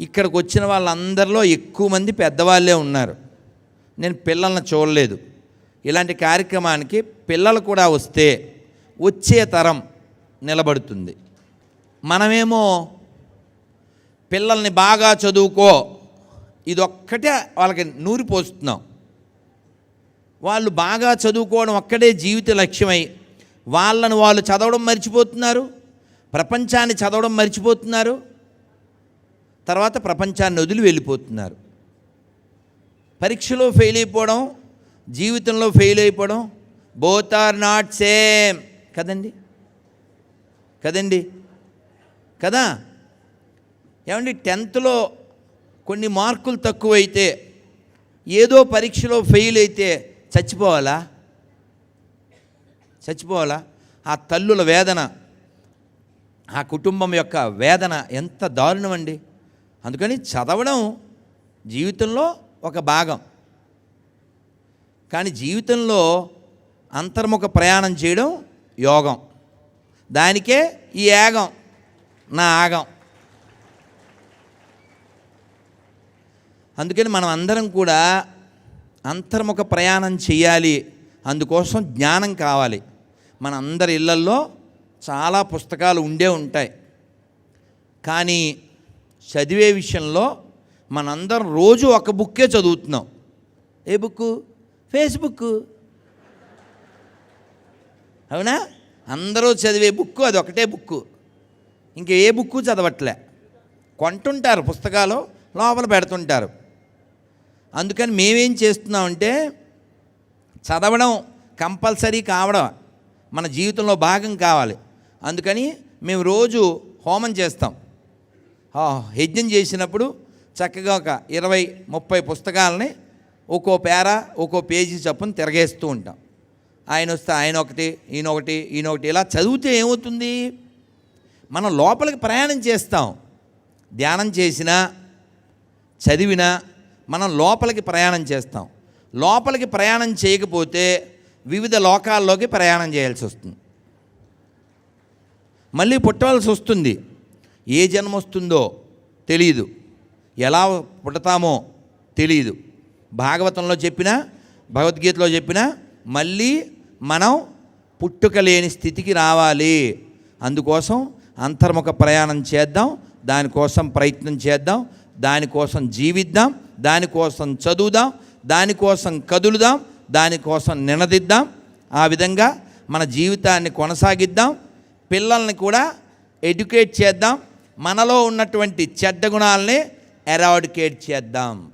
ఇక్కడికి వచ్చిన వాళ్ళందరిలో ఎక్కువ మంది పెద్దవాళ్ళే ఉన్నారు. నేను పిల్లల్ని చూడలేదు. ఇలాంటి కార్యక్రమానికి పిల్లలు కూడా వస్తే వచ్చే తరం నిలబడుతుంది. మనమేమో పిల్లల్ని బాగా చదువుకో ఇదొక్కటే వాళ్ళకి నూరి పోస్తున్నాం. వాళ్ళు బాగా చదువుకోవడం ఒక్కడే జీవిత లక్ష్యమై వాళ్ళను వాళ్ళు చదవడం మర్చిపోతున్నారు ప్రపంచాన్ని చదవడం మర్చిపోతున్నారు తర్వాత ప్రపంచాన్ని వదిలి వెళ్ళిపోతున్నారు. పరీక్షలో ఫెయిల్ అయిపోవడం జీవితంలో ఫెయిల్ అయిపోవడం బోత్ ఆర్ నాట్ సేమ్ కదండి? కదండి? కదా? ఏమండి? టెన్త్లో కొన్ని మార్కులు తక్కువైతే ఏదో పరీక్షలో ఫెయిల్ అయితే చచ్చిపోవాలా? చచ్చిపోవాలా? ఆ తల్లుల వేదన ఆ కుటుంబం యొక్క వేదన ఎంత దారుణం అండి అందుకని చదవడం జీవితంలో ఒక భాగం. కానీ జీవితంలో అంతర్ముఖ ప్రయాణం చేయడం యోగం. దానికే ఈ యాగం నా ఆగం. అందుకని మనం అందరం కూడా అంతర్ముఖ ప్రయాణం చేయాలి అందుకోసం జ్ఞానం కావాలి. మన అందరి ఇళ్ళల్లో చాలా పుస్తకాలు ఉండే ఉంటాయి. కానీ చదివే విషయంలో మనందరం రోజు ఒక బుక్కే చదువుతున్నాం. ఏ బుక్ ఫేస్బుక్ అవునా? అందరూ చదివే బుక్ అది ఒకటే బుక్ ఇంక ఏ బుక్ చదవట్లే. కొంటుంటారు పుస్తకాలు లోపల పెడుతుంటారు. అందుకని మేమేం చేస్తున్నామంటే చదవడం కంపల్సరీ కావడం మన జీవితంలో భాగం కావాలి. అందుకని మేము రోజు హోమం చేస్తాం. యజ్ఞం చేసినప్పుడు చక్కగా ఒక ఇరవై ముప్పై పుస్తకాలని ఒక్కో పేర ఒక్కో పేజీ చప్పున తిరగేస్తూ ఉంటాం. ఆయన వస్తే ఆయన ఒకటి ఈయన ఒకటి ఈయన ఒకటి ఇలా చదివితే ఏమవుతుంది? మనం లోపలికి ప్రయాణం చేస్తాం. ధ్యానం చేసినా చదివినా మనం లోపలికి ప్రయాణం చేస్తాం. లోపలికి ప్రయాణం చేయకపోతే వివిధ లోకాల్లోకి ప్రయాణం చేయాల్సి వస్తుంది. మళ్ళీ పుట్టవలసి వస్తుంది. ఏ జన్మ వస్తుందో తెలియదు ఎలా పుడతామో తెలియదు భాగవతంలో చెప్పినా భగవద్గీతలో చెప్పినా మళ్ళీ మనం పుట్టుక లేని స్థితికి రావాలి. అందుకోసం అంతర్ముఖ ప్రయాణం చేద్దాం దానికోసం ప్రయత్నం చేద్దాం దానికోసం జీవిద్దాం దానికోసం చదువుదాం దానికోసం కదులుదాం దానికోసం నినదిద్దాం. ఆ విధంగా మన జీవితాన్ని కొనసాగిద్దాం. పిల్లల్ని కూడా ఎడ్యుకేట్ చేద్దాం. మనలో ఉన్నటువంటి చెడ్డ గుణాలని ఎరాడికేట్ చేద్దాం.